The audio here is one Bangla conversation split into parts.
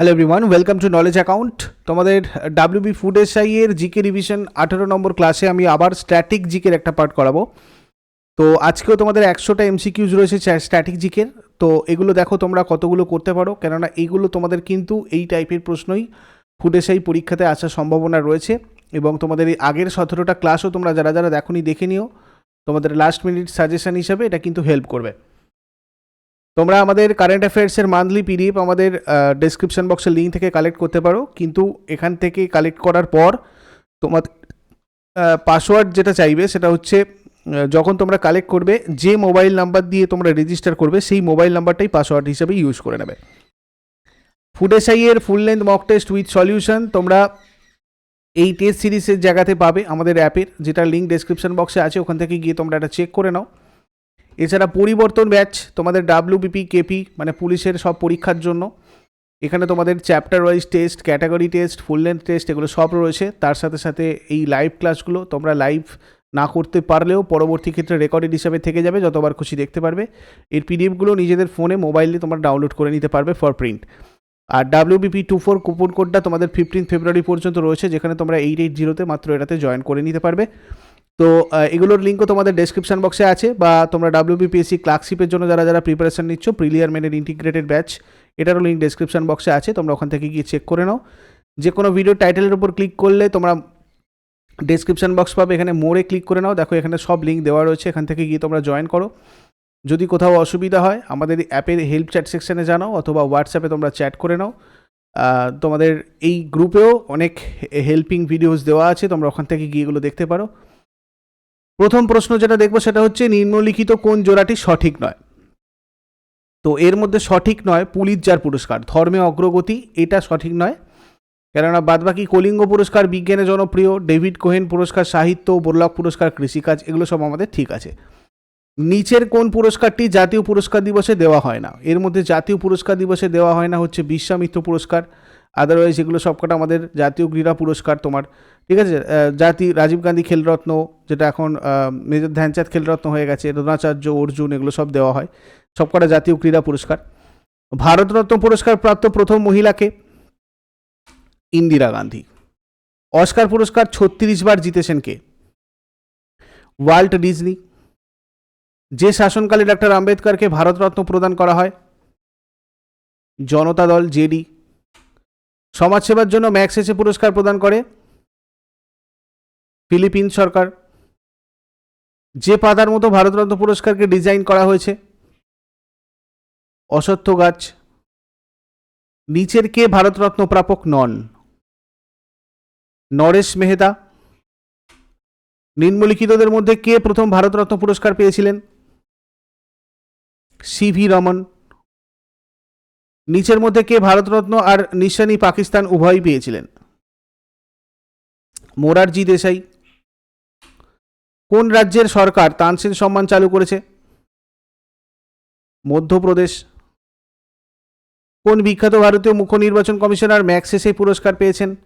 Hello everyone welcome to knowledge account তোমাদের ডাব্লিউবি ফুড এসআই এর জিকে রিভিশন আঠেরো নম্বর ক্লাসে আমি আবার স্ট্যাটিক জিকের একটা পার্ট করাবো। তো আজকেও তোমাদের একশোটা এমসিকিউজ রয়েছে স্ট্যাটিক জিকের তো এগুলো দেখো তোমরা কতগুলো করতে পারো। কেননা এইগুলো তোমাদের কিন্তু এই টাইপের প্রশ্নই ফুড এসআই পরীক্ষাতে আসার সম্ভাবনা রয়েছে। এবং তোমাদের এই আগের সতেরোটা ক্লাসও তোমরা যারা যারা দেখোনি, দেখে নিও। তোমাদের লাস্ট মিনিট সাজেশন হিসাবে এটা কিন্তু হেল্প করবে। তোমরা আমাদের কারেন্ট অ্যাফেয়ার্সের মান্থলি পিডিএফ আমাদের ডেসক্রিপশন বক্সের লিঙ্ক থেকে কালেক্ট করতে পারো। কিন্তু এখান থেকে কালেক্ট করার পর তোমাদের পাসওয়ার্ড যেটা চাইবে সেটা হচ্ছে যখন তোমরা কালেক্ট করবে, যে মোবাইল নাম্বার দিয়ে তোমরা রেজিস্টার করবে, সেই মোবাইল নাম্বারটাই পাসওয়ার্ড হিসেবে ইউজ করে নেবে। Food SI full length mock test with solution তোমরা এই টেস্ট সিরিজের জায়গাতে পাবে আমাদের অ্যাপের যেটা লিঙ্ক ডেসক্রিপশন বক্সে আছে, ওখান থেকে গিয়ে তোমরা এটা চেক করে নাও। এছাড়া পরিবর্তন ব্যাচ, তোমাদের ডাব্লিউবিপি কেপি মানে পুলিশের সব পরীক্ষার জন্য। এখানে তোমাদের chapter wise test category test full length test এগুলো সব রয়েছে। তার সাথে সাথে এই লাইভ ক্লাসগুলো তোমরা লাইভ না করতে পারলেও পরবর্তী ক্ষেত্রে রেকর্ডেড হিসাবে থেকে যাবে, যতবার খুশি দেখতে পারবে। এর পিডিএফগুলো নিজেদের ফোনে মোবাইলে তোমরা ডাউনলোড করে নিতে পারবে ফর প্রিন্ট আর ডাব্লিউবিপি টু ফোর কুপন কোডটা তোমাদের ফিফটিন ফেব্রুয়ারি পর্যন্ত রয়েছে, যেখানে তোমরা এইট এইট জিরোতে মাত্র এটাতে জয়েন করে নিতে পারবে। তো এগুলোর লিঙ্কও তোমাদের ডেসক্রিপশন বক্সে আছে বা তোমরা ডাব্লিউবিপিএসসি ক্লার্কশিপের জন্য যারা যারা প্রিপারেশন নিচ্ছ প্রিলিয়ার মেনের ইন্টিগ্রেটেড ব্যাচ এটারও লিঙ্ক ডেসক্রিপশন বক্সে আছে, তোমরা ওখান থেকে গিয়ে চেক করে নাও। যে কোনো ভিডিও টাইটেলের উপর ক্লিক করলে তোমরা ডেসক্রিপশন বক্স পাবে, এখানে মোড়ে ক্লিক করে নাও। দেখো, এখানে সব লিঙ্ক দেওয়া রয়েছে, এখান থেকে গিয়ে তোমরা জয়েন করো। যদি কোথাও অসুবিধা হয়, আমাদের অ্যাপের হেল্প চ্যাট সেকশানে জানাও অথবা হোয়াটসঅ্যাপে তোমরা চ্যাট করে নাও। তোমাদের এই গ্রুপেও অনেক হেল্পিং ভিডিওস দেওয়া আছে, তোমরা ওখান থেকে গিয়ে এগুলো দেখতে পারো। প্রথম প্রশ্ন যেটা দেখব সেটা হচ্ছে নিম্নলিখিত কোন জোড়াটি সঠিক নয়। তো এর মধ্যে সঠিক নয় পুলিৎজার পুরস্কার, ধর্মে অগ্রগতি, এটা সঠিক নয়। কেননা বাদবাকি কলিঙ্গ পুরস্কার, বিজ্ঞানে জনপ্রিয়, ডেভিড কোহেন পুরস্কার, সাহিত্য, বোরলক পুরস্কার, কৃষিকাজ, এগুলো সব আমাদের ঠিক আছে। নিচের কোন পুরস্কারটি জাতীয় পুরস্কার দিবসে দেওয়া হয় না? এর মধ্যে জাতীয় পুরস্কার দিবসে দেওয়া হয় না, হচ্ছে বিশ্বামিত্র পুরস্কার। আদারওয়াইজ এগুলো সবকটা আমাদের জাতীয় ক্রীড়া পুরস্কার তোমার। ঠিক আছে? জাতি, রাজীব গান্ধী খেলরত্ন যেটা এখন মেজর ধ্যানচাঁদ খেলরত্ন হয়ে গেছে দ্রোণাচার্য অর্জুন, এগুলো সব দেওয়া হয়। সবকটা জাতীয় ক্রীড়া পুরস্কার। ভারতরত্ন পুরস্কার প্রাপ্ত প্রথম মহিলাকে ইন্দিরা গান্ধী। অস্কার পুরস্কার ছত্রিশ বার জিতেছেন কে? Walt Disney. যে শাসনকালে ডক্টর আম্বেদকরকে ভারতরত্ন প্রদান করা হয়, জনতা দল, জেডি সমাজসেবার জন্য ম্যাক্সেসে পুরস্কার প্রদান করে। ফিলিপিন সরকার। যে পাতার মতো ভারতরত্ন পুরস্কারকে ডিজাইন করা হয়েছে। অসত্য গাছ। নিচের কে ভারতরত্ন প্রাপক নন? নরেশ মেহতা। নিম্নলিখিতদের মধ্যে কে প্রথম ভারতরত্ন পুরস্কার পেয়েছিলেন? সিভি রমন। নিচের মধ্যে কে ভারতরত্ন আর নিশানি পাকিস্তান উভয়ই পেয়েছিলেন? মোরারজি দেশাই। কোন রাজ্যের সরকার তানসেন সম্মান চালু করেছে? মধ্যপ্রদেশ। কোন বিখ্যাত ভারতীয় মুখ্য নির্বাচন কমিশনার ম্যাক্সেস পুরস্কার পেয়েছেন?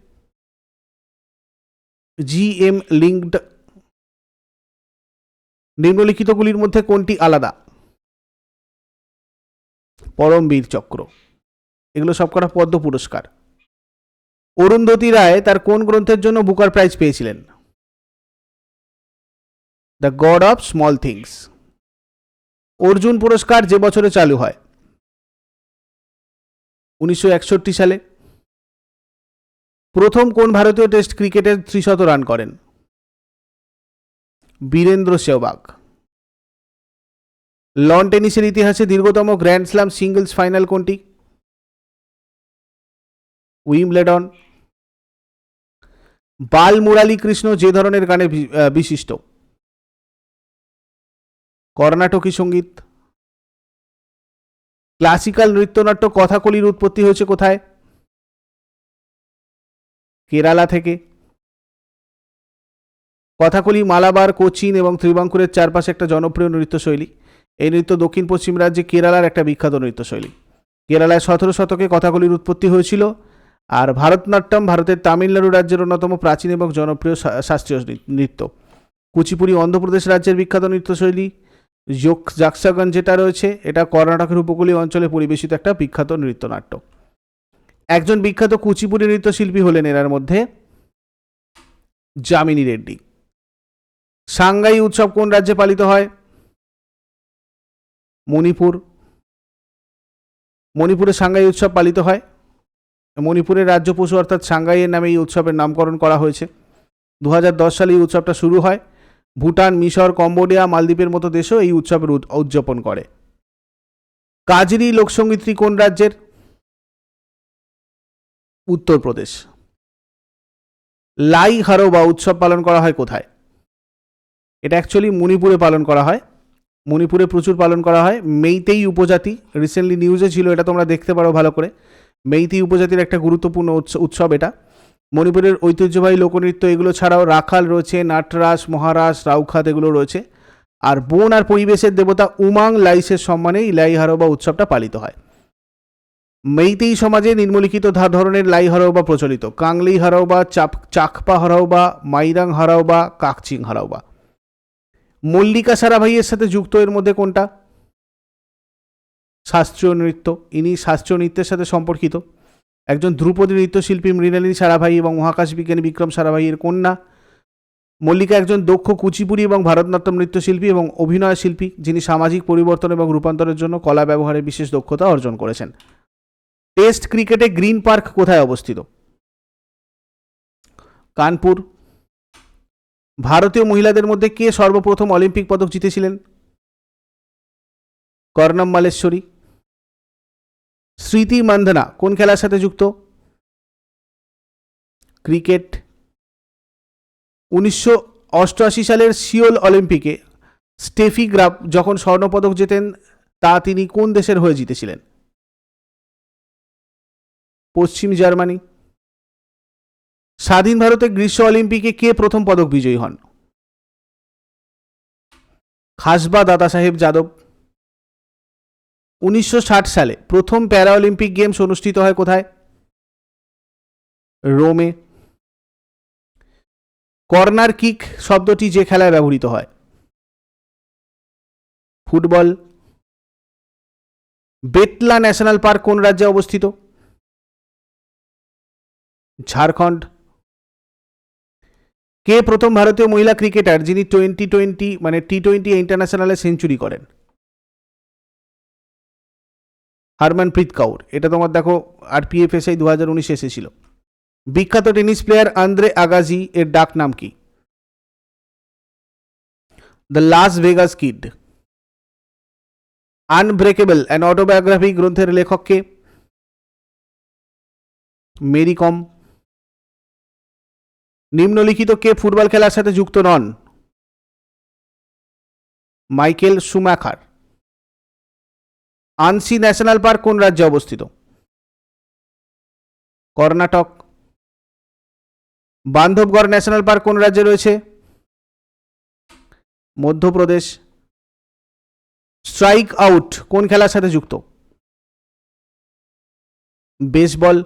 জি এম লিঙ্কড নিম্নলিখিতগুলির মধ্যে কোনটি আলাদা? পরমবীর চক্র। এগুলো সবকটা পদ্ম পুরস্কার। অরুন্ধতী রায় তার কোন গ্রন্থের জন্য বুকার প্রাইজ পেয়েছিলেন? The god of small things. Arjuna পুরস্কার যে বছরে চালু হয়। উনিশশো একষট্টি সালে। প্রথম কোন ভারতীয় টেস্ট ক্রিকেটে ত্রিশত রান করেন? বীরেন্দ্র সেহবাগ। লন টেনিসের ইতিহাসে দীর্ঘতম গ্র্যান্ড স্ল্যাম সিঙ্গলস ফাইনাল কোনটি? উইমলেডন বাল মুরালী কৃষ্ণ যে ধরনের গানে বিশিষ্ট। কর্ণাটকী সংগীত, ক্লাসিক্যাল নৃত্যনাট্য, কথাকলির উৎপত্তি হয়েছে কোথায়? কেরালা থেকে। কথাকলি, মালাবার, কোচিন এবং ত্রিবাঙ্কুরের চারপাশে একটা জনপ্রিয় নৃত্যশৈলী। এই নৃত্য দক্ষিণ পশ্চিম রাজ্যে কেরালার একটা বিখ্যাত নৃত্যশৈলী। কেরালায় সতেরো শতকে কথাকলির উৎপত্তি হয়েছিল। আর ভারতনাট্যম ভারতের তামিলনাড়ু রাজ্যের অন্যতম প্রাচীন এবং জনপ্রিয় শাস্ত্রীয় নৃত্য। কুচিপুড়ি অন্ধ্রপ্রদেশ রাজ্যের বিখ্যাত নৃত্যশৈলী যোগ জাকসাগঞ্জ যেটা রয়েছে, এটা কর্ণাটকের উপকূলীয় অঞ্চলে পরিবেশিত একটা বিখ্যাত নৃত্যনাট্য। একজন বিখ্যাত কুচিপুড়ি নৃত্যশিল্পী হলেন এরার মধ্যে যামিনী রেড্ডি। সাংগাই উৎসব কোন রাজ্যে পালিত হয়? মণিপুর। মণিপুরে সাংগাই উৎসব পালিত হয়। মণিপুরের রাজ্য পশু অর্থাৎ সাংগাইয়ের নামে এই উৎসবের নামকরণ করা হয়েছে। দু হাজার দশ সালে এই উৎসবটা শুরু হয়। ভুটান, মিশর, কম্বোডিয়া, মালদ্বীপের মতো দেশও এই উৎসবের উদযাপন করে। কাজরি লোকসঙ্গীতটি কোন রাজ্যের উত্তরপ্রদেশ। লাই হারো বা উৎসব পালন করা হয় কোথায়? এটা অ্যাকচুয়ালি মণিপুরে পালন করা হয়। মণিপুরে প্রচুর পালন করা হয়। মেইতেই উপজাতি। রিসেন্টলি নিউজে ছিল, এটা তোমরা দেখতে পারো ভালো করে। মেইতেই উপজাতির একটা গুরুত্বপূর্ণ উৎস- উৎসব এটা। মণিপুরের ঐতিহ্যবাহী লোকনৃত্য এগুলো ছাড়াও রাখাল রয়েছে নাটরাস মহারাস রাউখাত এগুলো রয়েছে। আর বন আর পরিবেশের দেবতা উমাং লাইসের সম্মানে এই লাই হারোবা উৎসবটা পালিত হয়। মেইতেই সমাজে নিম্নলিখিত ধরনের লাই হারাওবা প্রচলিত। কাংলি হারাওবা, চাপ চাকপা হারাওবা, মাইরাং হারাওবা, কাকচিং হারাওবা। মল্লিকা সারাভাইয়ের সাথে যুক্ত এর মধ্যে কোনটা? শাস্ত্রীয় নৃত্য। ইনি শাস্ত্রীয় নৃত্যের সাথে সম্পর্কিত। একজন ধ্রুপদী নৃত্যশিল্পী মৃণালিনী সারাভাই এবং মহাকাশ বিজ্ঞানী বিক্রম সারাভাইয়ের কন্যা। মল্লিকা একজন দক্ষ কুচিপুড়ি এবং ভারতনাট্যম নৃত্যশিল্পী এবং অভিনয় শিল্পী, যিনি সামাজিক পরিবর্তন এবং রূপান্তরের জন্য কলা ব্যবহারে বিশেষ দক্ষতা অর্জন করেছেন। টেস্ট ক্রিকেটে গ্রিন পার্ক কোথায় অবস্থিত? কানপুর। ভারতীয় মহিলাদের মধ্যে কে সর্বপ্রথম অলিম্পিক পদক জিতেছিলেন? কর্ণম মালেশ্বরী। স্মৃতি মান্ধনা কোন খেলার সাথে যুক্ত? ক্রিকেট। উনিশশো অষ্টআশি সালের সিওল অলিম্পিকে স্টেফি গ্রাফ যখন স্বর্ণপদক জেতেন, তা তিনি কোন দেশের হয়ে জিতেছিলেন? পশ্চিম জার্মানি। স্বাধীন ভারতে গ্রীষ্ম অলিম্পিকে কে প্রথম পদক বিজয়ী হন? খাসবা দাদা সাহেব যাদব। উনিশশো ষাট সালে প্রথম প্যারা অলিম্পিক গেমস অনুষ্ঠিত হয় কোথায়? রোমে। কর্নার কিক শব্দটি যে খেলায় ব্যবহৃত হয়। ফুটবল। বেতলা ন্যাশনাল পার্ক কোন রাজ্যে অবস্থিত? ঝাড়খণ্ড। কে প্রথম ভারতীয় মহিলা ক্রিকেটার যিনি টোয়েন্টি টোয়েন্টি মানে টি টোয়েন্টি ইন্টারন্যাশনালে সেঞ্চুরি করেন? হারমানপ্রীত কাউর এটা তোমার দেখো আর পিএফএসআই দু হাজার উনিশে এসেছিল। বিখ্যাত টেনিস প্লেয়ার আন্দ্রে আগাজি, এর ডাক নাম কি? The Las Vegas kid. Unbreakable and autobiography গ্রন্থের লেখককে মেরি কম। নিম্নলিখিত কে ফুটবল খেলার সাথে যুক্ত নন? Michael Schumacher Anshi national park কোন রাজ্যে অবস্থিত? কর্ণাটক। বান্ধবগড় ন্যাশনাল পার্ক কোন রাজ্যে রয়েছে? মধ্যপ্রদেশ। স্ট্রাইক আউট কোন খেলার সাথে যুক্ত? বেসবল।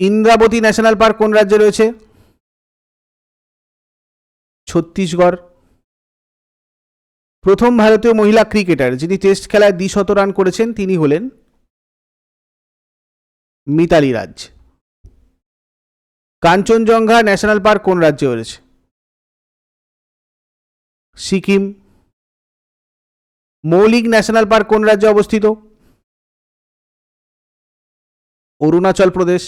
ইন্দ্রাবতী ন্যাশনাল পার্ক কোন রাজ্যে রয়েছে? ছত্তিশগড়। প্রথম ভারতীয় মহিলা ক্রিকেটার যিনি টেস্ট খেলায় দ্বিশত রান করেছেন, তিনি হলেন মিতালি রাজ। কাঞ্চনজঙ্ঘা ন্যাশনাল পার্ক কোন রাজ্যে রয়েছে সিকিম। মৌলিক ন্যাশনাল পার্ক কোন রাজ্যে অবস্থিত? অরুণাচল প্রদেশ।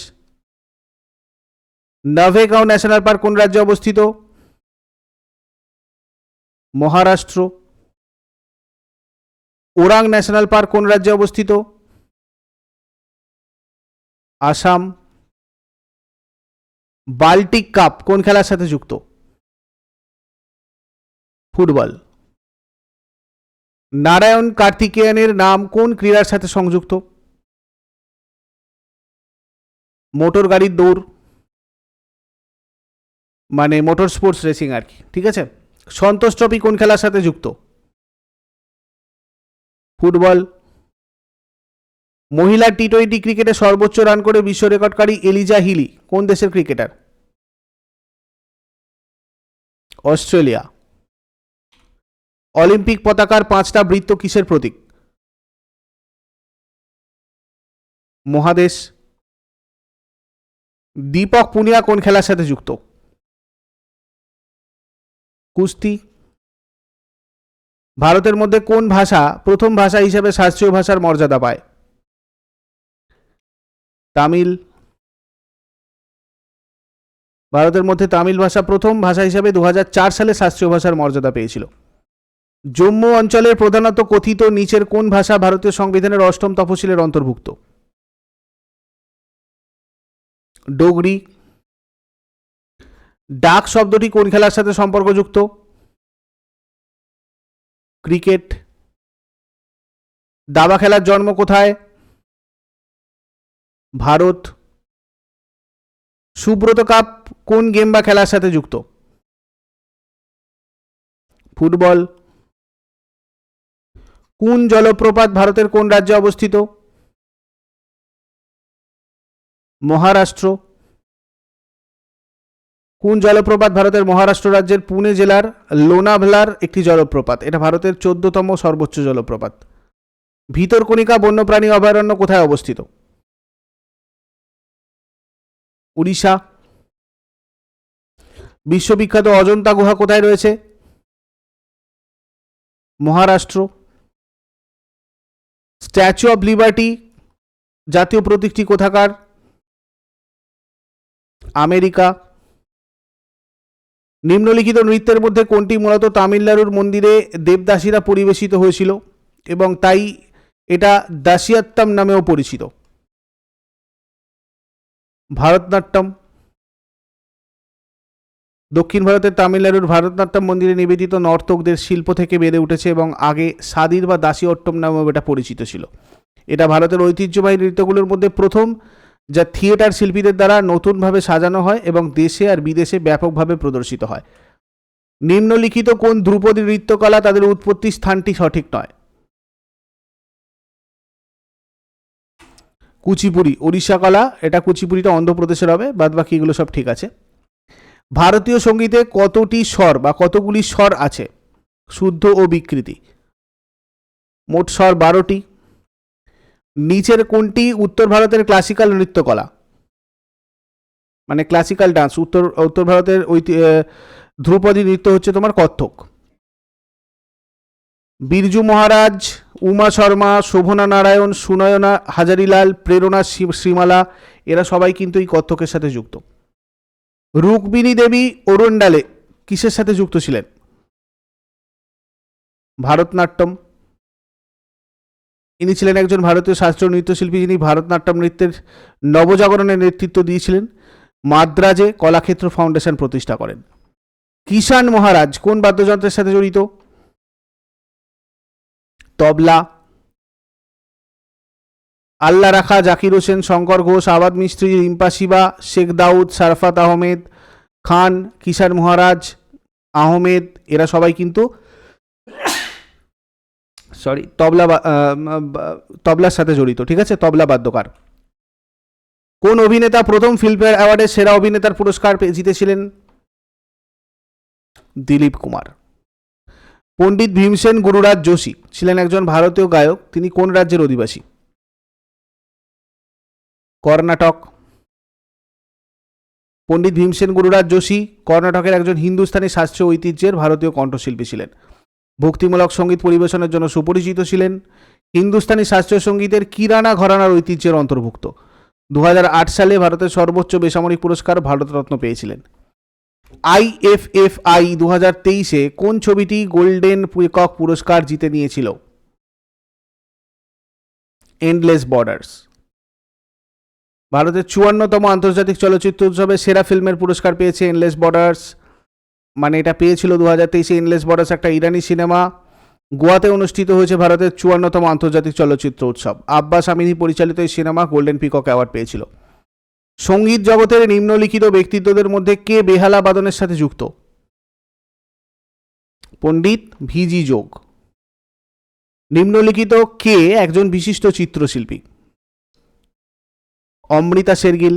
নাভেগাঁও ন্যাশনাল পার্ক কোন রাজ্যে অবস্থিত? মহারাষ্ট্র। ওরাং ন্যাশনাল পার্ক কোন রাজ্যে অবস্থিত? আসাম। বাল্টিক কাপ কোন খেলার সাথে যুক্ত? ফুটবল। নারায়ণ কার্তিকেয়ানের নাম কোন ক্রীড়ার সাথে সংযুক্ত? মোটর গাড়ির দৌড়। মানে মোটর স্পোর্টস রেসিং আর কি, ঠিক আছে? সন্তোষ ট্রফি কোন খেলার সাথে যুক্ত? ফুটবল। মহিলা টি টোয়েন্টি ক্রিকেটে সর্বোচ্চ রান করে বিশ্ব রেকর্ডকারী এলিজা হিলি, কোন দেশের ক্রিকেটার? অস্ট্রেলিয়া। অলিম্পিক পতাকার পাঁচটা বৃত্ত কিসের প্রতীক? মহাদেশ। দীপক পুনিয়া কোন খেলার সাথে যুক্ত? কুস্তি। ভারতের মধ্যে কোন ভাষা প্রথম ভাষা হিসেবে শাস্ত্রীয় ভাষার মর্যাদা পায়? তামিল। ভারতের মধ্যে তামিল ভাষা প্রথম ভাষা হিসেবে দু হাজার চার সালে শাস্ত্রীয় ভাষার মর্যাদা পেয়েছিল। জম্মু অঞ্চলের প্রধানত কথিত নিচের কোন ভাষা ভারতীয় সংবিধানের অষ্টম তফসিলের অন্তর্ভুক্ত? ডোগরি। ডাক শব্দটি কোন খেলার সাথে সম্পর্কযুক্ত? ক্রিকেট। দাবা খেলার জন্ম কোথায়? ভারত। সুব্রত কাপ কোন গেম বা খেলার সাথে যুক্ত? ফুটবল। কোন জলপ্রপাত ভারতের কোন রাজ্যে অবস্থিত? মহারাষ্ট্র। কোন জলপ্রপাত ভারতের মহারাষ্ট্র রাজ্যের পুনে জেলার লোনাভলার একটি জলপ্রপাত? এটা ভারতের চোদ্দতম সর্বোচ্চ জলপ্রপাত। ভিতরকণিকা বন্যপ্রাণী অভয়ারণ্য কোথায় অবস্থিত? উড়িষ্যা। বিশ্ববিখ্যাত অজন্তা গুহা কোথায় রয়েছে? মহারাষ্ট্র। স্ট্যাচু অফ লিবার্টি জাতীয় প্রতীকটি কোথাকার? আমেরিকা। নিম্নলিখিত নৃত্যের মধ্যে কোনটি মূলত তামিলনাড়ুর মন্দিরে দেবদাসীরা পরিবেশিত হয়েছিল? এবং তাই এটা দাসিয়াত্তম নামেও পরিচিত। ভারতনাট্যম। দক্ষিণ ভারতের তামিলনাড়ুর ভারতনাট্যম মন্দিরে নিবেদিত নর্তকদের শিল্প থেকে বেড়ে উঠেছে এবং আগে সাদির বা দাসিয়ট্টম নামেও এটা পরিচিত ছিল। এটা ভারতের ঐতিহ্যবাহী নৃত্যগুলোর মধ্যে প্রথম যা থিয়েটার শিল্পীদের দ্বারা নতুনভাবে সাজানো হয় এবং দেশে আর বিদেশে ব্যাপকভাবে প্রদর্শিত হয়। নিম্নলিখিত কোন ধ্রুপদী নৃত্যকলা তাদের উৎপত্তি স্থানটি সঠিক নয়। কুচিপুড়ি, ওড়িশা কলা, এটা কুচিপুড়িটা অন্ধ্রপ্রদেশের হবে বাদ বাকি এগুলো সব ঠিক আছে। ভারতীয় সঙ্গীতে কতটি স্বর বা কতগুলি স্বর আছে? শুদ্ধ ও বিকৃতি। মোট স্বর বারোটি। নিচের কোনটি উত্তর ভারতের ক্লাসিক্যাল নৃত্যকলা? মানে ক্লাসিক্যাল ডান্স উত্তর উত্তর ভারতের ধ্রুপদী নৃত্য হচ্ছে তোমার কত্থক। বিরজু মহারাজ, উমা শর্মা, শোভনা নারায়ণ, সুনয়না হাজারিলাল, প্রেরণা শ্রীমালা, এরা সবাই কিন্তু এই কত্থকের সাথে যুক্ত। রুক্মিণী দেবী অরুণডালে কিসের সাথে যুক্ত ছিলেন? ভারতনাট্যম। ইনি ছিলেন একজন ভারতীয় শাস্ত্রীয় নৃত্যশিল্পী যিনি ভারতনাট্যম নৃত্যের নবজাগরণের নেতৃত্ব দিয়েছিলেন, মাদ্রাজে কলাক্ষেত্র ফাউন্ডেশন প্রতিষ্ঠা করেন। কিষান মহারাজ কোন বাদ্যযন্ত্রের সাথে জড়িত? তবলা। আল্লাহ রাখা জাকির হোসেন, শঙ্কর ঘোষ, আবাদ মিস্ত্রি, রিম্পা শিবা, শেখ দাউদ, সারফাত আহমেদ খান কিষান মহারাজ, আহমেদ, এরা সবাই কিন্তু সরি তবলা তবলার সাথে জড়িত, ঠিক আছে? তবলা বাদ্যকার। কোন অভিনেতা প্রথম ফিল্মফেয়ার অ্যাওয়ার্ডের সেরা অভিনেতার পুরস্কার জিতেছিলেন? দিলীপ কুমার। পণ্ডিত ভীমসেন গুরুরাজ যোশী ছিলেন একজন ভারতীয় গায়ক, তিনি কোন রাজ্যের অধিবাসী? কর্ণাটক। পণ্ডিত ভীমসেন গুরুরাজ যোশী কর্ণাটকের একজন হিন্দুস্তানি শাস্ত্রীয় ঐতিহ্যের ভারতীয় কণ্ঠশিল্পী ছিলেন। ভক্তিমূলক সংগীত পরিবেশনের জন্য সুপরিচিত ছিলেন হিন্দুস্তানি শাস্ত্রীয় সঙ্গীতের কিরানা ঘরানার ঐতিহ্যের অন্তর্ভুক্ত। দু হাজার আট সালে ভারতের সর্বোচ্চ বেসামরিক পুরস্কার ভারতরত্ন পেয়েছিলেন। আই আইএফএফআই দু হাজার তেইশে কোন ছবিটি গোল্ডেন পিকক পুরস্কার জিতে নিয়েছিল? Endless borders. ভারতের চুয়ান্নতম আন্তর্জাতিক চলচ্চিত্র উৎসবে সেরা ফিল্মের পুরস্কার পেয়েছে এন্ডলেস বর্ডার্স। মানে এটা পেয়েছিল দু হাজার তেইশে এনলেস বর্ডার্স একটা ইরানি সিনেমা। গোয়াতে অনুষ্ঠিত হয়েছে ভারতের চুয়ান্নতম আন্তর্জাতিক চলচ্চিত্র উৎসব। আব্বাস আমিনী পরিচালিত এই সিনেমা গোল্ডেন পিকক অ্যাওয়ার্ড পেয়েছিল। সংগীত জগতের নিম্নলিখিত ব্যক্তিত্বদের মধ্যে কে বেহালা বাদনের সাথে যুক্ত? পণ্ডিত ভিজি যোগ। নিম্নলিখিত কে একজন বিশিষ্ট চিত্রশিল্পী? অমৃতা শেরগিল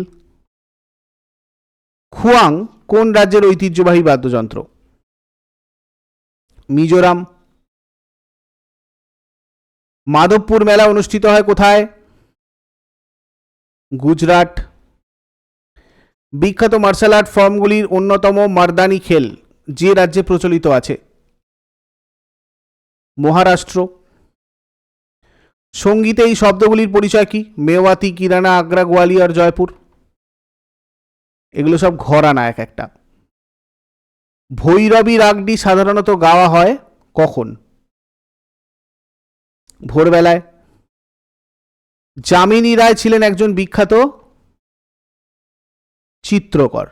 খুয়াং কোন রাজ্যের ঐতিহ্যবাহী বাদ্যযন্ত্র? মিজোরাম। মাধবপুর মেলা অনুষ্ঠিত হয় কোথায়? গুজরাট। বিখ্যাত মার্শাল আর্ট ফর্মগুলির অন্যতম মারদানি খেল, যে রাজ্যে প্রচলিত আছে। মহারাষ্ট্র। সঙ্গীতে এই শব্দগুলির পরিচয় কি? মেওয়াতি, কিরানা, আগ্রা, গোয়ালিয়র, জয়পুর। এগুলো সব ঘরানা এক একটা। ভৈরবী রাগটি সাধারণত গাওয়া হয় কখন? ভোরবেলায়। যামিনী রায় ছিলেন একজন বিখ্যাত চিত্রকর।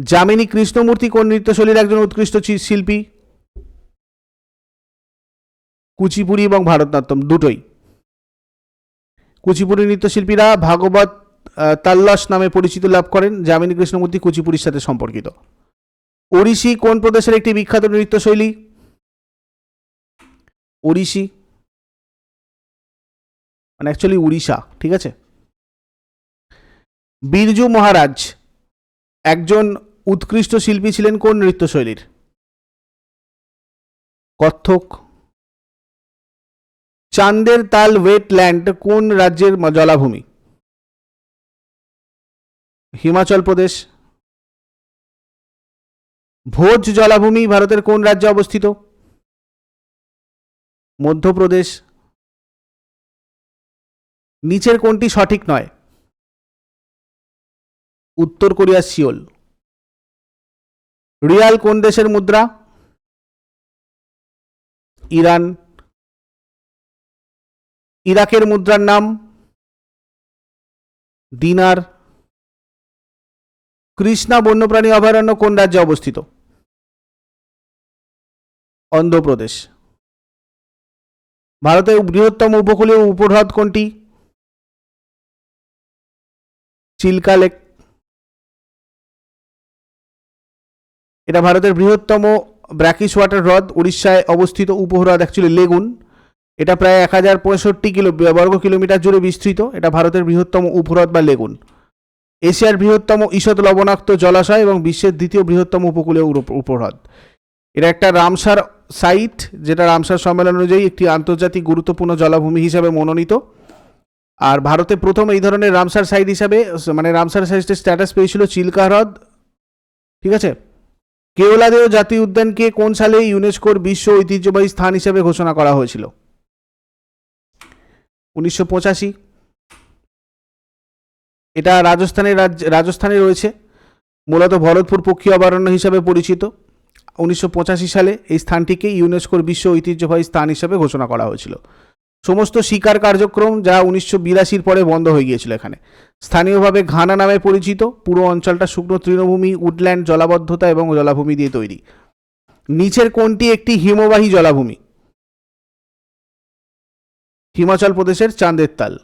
যামিনী কৃষ্ণমূর্তি কোন নৃত্যশৈলীর একজন উৎকৃষ্ট শিল্পী? কুচিপুড়ি এবং ভারতনাট্যম, দুটোই। কুচিপুড়ি নৃত্যশিল্পীরা ভাগবত তাল্লাস নামে পরিচিত লাভ করেন যামিনী কৃষ্ণমূর্তি কুচিপুড়ির সাথে সম্পর্কিত। ওড়িশি কোন প্রদেশের একটি বিখ্যাত নৃত্যশৈলী? ওড়িশি। মানে অ্যাকচুয়ালি উড়িষ্যা, ঠিক আছে? বিরজু মহারাজ একজন উৎকৃষ্ট শিল্পী ছিলেন কোন নৃত্যশৈলীর? কত্থক। চান্দের তাল ওয়েটল্যান্ড কোন রাজ্যের জলাভূমি? হিমাচল প্রদেশ। ভোজ জলাভূমি ভারতের কোন রাজ্যে অবস্থিত? মধ্যপ্রদেশ। নিচের কোনটি সঠিক নয়? উত্তর কোরিয়ার সিওল। রিয়াল কোন দেশের মুদ্রা? ইরান। ইরাকের মুদ্রার নাম? দিনার। কৃষ্ণা বন্যপ্রাণী অভয়ারণ্য কোন রাজ্যে অবস্থিত? অন্ধ্রপ্রদেশ। ভারতের বৃহত্তম উপকূলীয় উপহ্রদ কোনটি? চিল্কা লেক। এটা ভারতের বৃহত্তম ব্র্যাকিশ ওয়াটার হ্রদ। উড়িষ্যায় অবস্থিত উপহ্রদ অ্যাকচুয়ালি লেগুন। এটা প্রায় এক হাজার পঁয়ষট্টি কিলো বর্গ কিলোমিটার জুড়ে বিস্তৃত। এটা ভারতের বৃহত্তম উপহ্রদ বা লেগুন। এশিয়ার বৃহত্তম ঈষৎ লবণাক্ত জলাশয় এবং বিশ্বের দ্বিতীয় বৃহত্তম উপকূলীয় উপহ্রদ। এটা একটা রামসার সাইট, যেটা রামসার সম্মেলন অনুযায়ী একটি আন্তর্জাতিক গুরুত্বপূর্ণ জলাভূমি হিসাবে মনোনীত। আর ভারতে প্রথম এই ধরনের রামসার সাইট হিসাবে মানে রামসার সাইটের স্ট্যাটাস পেয়েছিল চিল্কা হ্রদ ঠিক আছে? কেওলাদেও জাতীয় উদ্যানকে কোন সালে ইউনেস্কোর বিশ্ব ঐতিহ্যবাহী স্থান হিসেবে ঘোষণা করা হয়েছিল? উনিশশো পঁচাশি। এটা রাজস্থানের রাজ্য, রাজস্থানে রয়েছে। মূলত ভরতপুর পক্ষী অভয়ারণ্য হিসাবে পরিচিত। উনিশশো পঁচাশি সালে এই স্থানটিকে ইউনেস্কোর বিশ্ব ঐতিহ্যবাহী স্থান হিসাবে ঘোষণা করা হয়েছিল। সমস্ত শিকার কার্যক্রম যা উনিশশো বিরাশির পরে বন্ধ হয়ে গিয়েছিল এখানে। স্থানীয়ভাবে ঘানা নামে পরিচিত। পুরো অঞ্চলটা শুকনো তৃণভূমি, উডল্যান্ড, জলাবদ্ধতা এবং জলাভূমি দিয়ে তৈরি। নিচের কোনটি একটি হিমবাহী জলাভূমি। হিমাচল প্রদেশের চাঁদের তাল।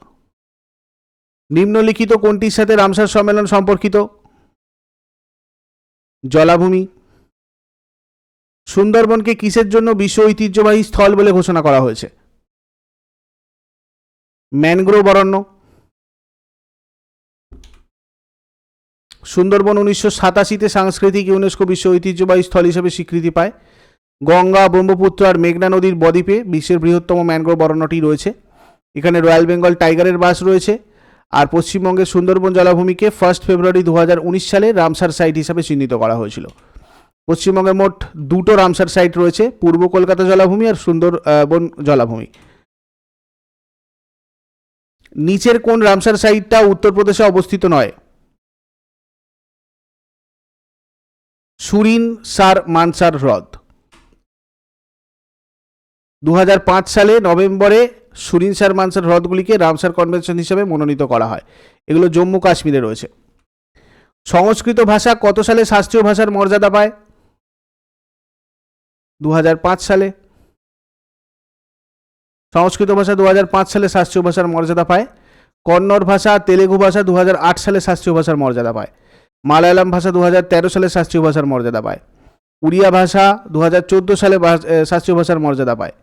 নিম্নলিখিত কোনটির সাথে রামসার সম্মেলন সম্পর্কিত? জলাভূমি। সুন্দরবনকে কিসের জন্য বিশ্ব ঐতিহ্যবাহী স্থল বলে ঘোষণা করা হয়েছে? ম্যানগ্রোভ অরণ্য। সুন্দরবন উনিশশো সাতাশিতে সাংস্কৃতিক ইউনেস্কো বিশ্ব ঐতিহ্যবাহী স্থল হিসেবে স্বীকৃতি পায়। গঙ্গা, ব্রহ্মপুত্র আর মেঘনা নদীর বদ্বীপে বিশ্বের বৃহত্তম ম্যানগ্রোভ অরণ্যটি রয়েছে। এখানে রয়্যাল বেঙ্গল টাইগারের বাস রয়েছে। আর পশ্চিমবঙ্গের সুন্দরবন জলাভূমিকে ফার্স্ট ফেব্রুয়ারি দুহাজার উনিশ সালে রামসার সাইট হিসাবে চিহ্নিত করা হয়েছিল। পশ্চিমবঙ্গে মোট দুটো রামসার সাইট রয়েছে, পূর্ব কলকাতা জলাভূমি আর সুন্দরবন জলাভূমি। নিচের কোন রামসার সাইটটা উত্তরপ্রদেশে অবস্থিত নয়? সুরিন, সার, মানসার হ্রদ। দু হাজার পাঁচ সালে নভেম্বরে সুরিন সার মানসার হ্রদগুলিকে রামসার কনভেনশন হিসেবে মনোনীত করা হয়। এগুলো জম্মু কাশ্মীরে রয়েছে। সংস্কৃত ভাষা কত সালে শাস্ত্রীয় ভাষার মর্যাদা পায়? দু হাজার পাঁচ সালে। সংস্কৃত ভাষা দু হাজার পাঁচ সালে শাস্ত্রীয় ভাষার মর্যাদা পায়। কন্নড় ভাষা, তেলেগু ভাষা দু হাজার আট সালে শাস্ত্রীয় ভাষার মর্যাদা পায়। মালায়ালাম ভাষা দু হাজার তেরো সালে শাস্ত্রীয় ভাষার মর্যাদা পায়। উড়িয়া ভাষা দু হাজার চোদ্দ সালে শাস্ত্রীয় ভাষার মর্যাদা পায়।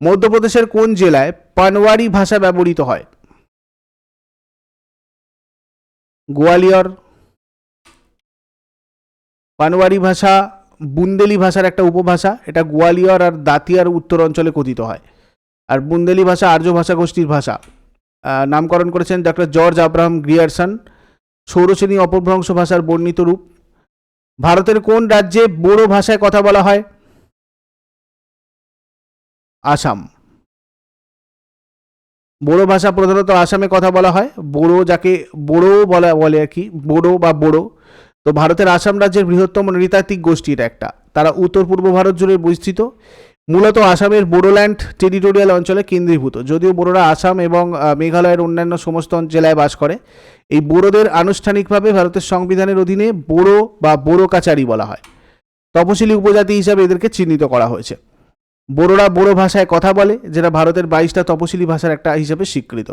মধ্যপ্রদেশের কোন জেলায় পানওয়ারি ভাষা ব্যবহৃত হয়? গোয়ালিয়র, পানওয়ারি ভাষা, বুন্দেলি ভাষার একটা উপভাষা। এটা গোয়ালিয়র আর দাতিয়ার উত্তর অঞ্চলে কথিত হয়। আর বুন্দেলি ভাষা আর্য ভাষা। গোষ্ঠীর ভাষা নামকরণ করেছেন ডক্টর জর্জ আব্রাহাম গ্রিয়ারসন। সৌরশ্রেণী অপভ্রংশ ভাষার বর্ণিত রূপ। ভারতের কোন রাজ্যে বোড়ো ভাষায় কথা বলা হয়? আসাম। বোড়ো ভাষা প্রধানত আসামে কথা বলা হয়। বোড়ো যাকে বোড়ো বলা বলে আর কি, বোড়ো বা বোড়ো। তো ভারতের আসাম রাজ্যের বৃহত্তম নৃতাত্ত্বিক গোষ্ঠী এটা একটা। তারা উত্তর পূর্ব ভারত জুড়ে বিস্তৃত। মূলত আসামের বোডোল্যান্ড টেরিটোরিয়াল অঞ্চলে কেন্দ্রীভূত। যদিও বোড়োরা আসাম এবং মেঘালয়ের অন্যান্য সমস্ত জেলায় বাস করে। এই বোড়োদের আনুষ্ঠানিকভাবে ভারতের সংবিধানের অধীনে বোড়ো বা বোড়ো কাচারি বলা হয়। তপশিলি উপজাতি হিসাবে এদেরকে চিহ্নিত করা হয়েছে। বোড়োরা বোড়ো ভাষায় কথা বলে, যেটা ভারতের বাইশটা তপশিলি ভাষার একটা হিসাবে স্বীকৃত।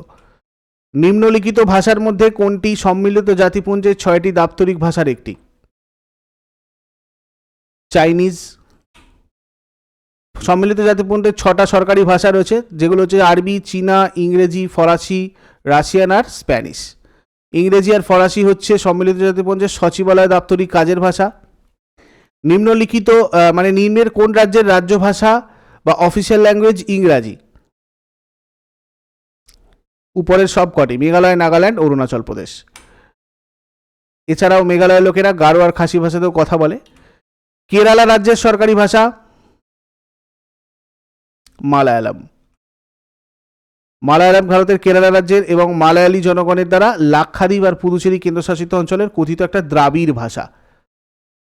নিম্নলিখিত ভাষার মধ্যে কোনটি সম্মিলিত জাতিপুঞ্জের ছয়টি দাপ্তরিক ভাষার একটি? চাইনিজ। সম্মিলিত জাতিপুঞ্জের ছটা সরকারি ভাষা রয়েছে, যেগুলো হচ্ছে আরবি, চীনা, ইংরেজি, ফরাসি, রাশিয়ান আর স্প্যানিশ। ইংরেজি আর ফরাসি হচ্ছে সম্মিলিত জাতিপুঞ্জের সচিবালয় দাপ্তরিক কাজের ভাষা। নিম্নলিখিত মানে নিম্নের কোন রাজ্যের রাজ্য ভাষা বা অফিসিয়াল ল্যাঙ্গুয়েজ ইংরাজি। উপরের সব কটি, মেঘালয়, নাগাল্যান্ড, অরুণাচল প্রদেশ। এছাড়াও মেঘালয়ের লোকেরা গারো আর খাসি ভাষাতেও কথা বলে। কেরালা রাজ্যের সরকারি ভাষা মালায়ালাম। মালায়ালাম ভারতের কেরালা রাজ্যের এবং মালায়ালি জনগণের দ্বারা লাক্ষাদ্বীপ আর পুদুচেরি কেন্দ্রশাসিত অঞ্চলের কথিত একটা দ্রাবিড় ভাষা।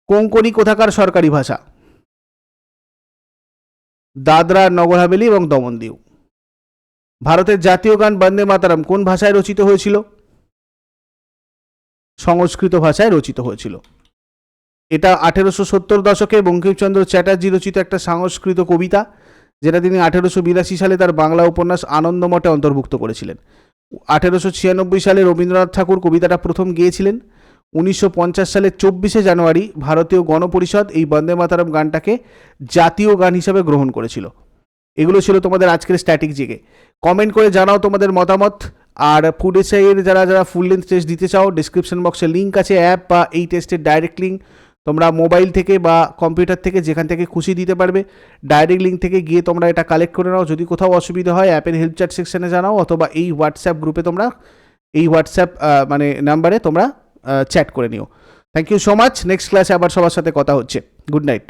কোঙ্কনি কোথাকার সরকারি ভাষা। দাদরা নগর হাভেলি এবং দমনদিউ। ভারতের জাতীয় গান বন্দে মাতারাম কোন ভাষায় রচিত হয়েছিল? সংস্কৃত ভাষায় রচিত হয়েছিল। এটা আঠেরোশো সত্তর দশকে বঙ্কিমচন্দ্র চ্যাটার্জি রচিত একটা সংস্কৃত কবিতা, যেটা তিনি আঠেরোশো বিরাশি সালে তার বাংলা উপন্যাস আনন্দমঠে অন্তর্ভুক্ত করেছিলেন। আঠেরোশো ছিয়ানব্বই সালে রবীন্দ্রনাথ ঠাকুর কবিতাটা প্রথম গেয়েছিলেন। উনিশশো পঞ্চাশ সালের চব্বিশে জানুয়ারি ভারতীয় গণপরিষদ এই বন্দে মাতারম গানটাকে জাতীয় গান হিসাবে গ্রহণ করেছিল। এগুলো ছিল তোমাদের আজকের স্ট্যাটিক জিকে কমেন্ট করে জানাও তোমাদের মতামত। আর ফুড এসআইয়ের যারা যারা ফুল লেন্থ টেস্ট দিতে চাও ডিসক্রিপশন বক্সে লিঙ্ক আছে অ্যাপ বা এই টেস্টের ডাইরেক্ট লিঙ্ক তোমরা মোবাইল থেকে বা কম্পিউটার থেকে যেখান থেকে খুশি দিতে পারবে ডাইরেক্ট লিঙ্ক থেকে গিয়ে তোমরা এটা কালেক্ট করে নাও। যদি কোথাও অসুবিধা হয় অ্যাপের হেল্প চ্যাট সেকশনে জানাও, অথবা এই হোয়াটসঅ্যাপ গ্রুপে তোমরা, এই হোয়াটসঅ্যাপ মানে নাম্বারে তোমরা চ্যাট করে নিও। Thank you so much next ক্লাসে আবার সবার সাথে কথা হচ্ছে। Good night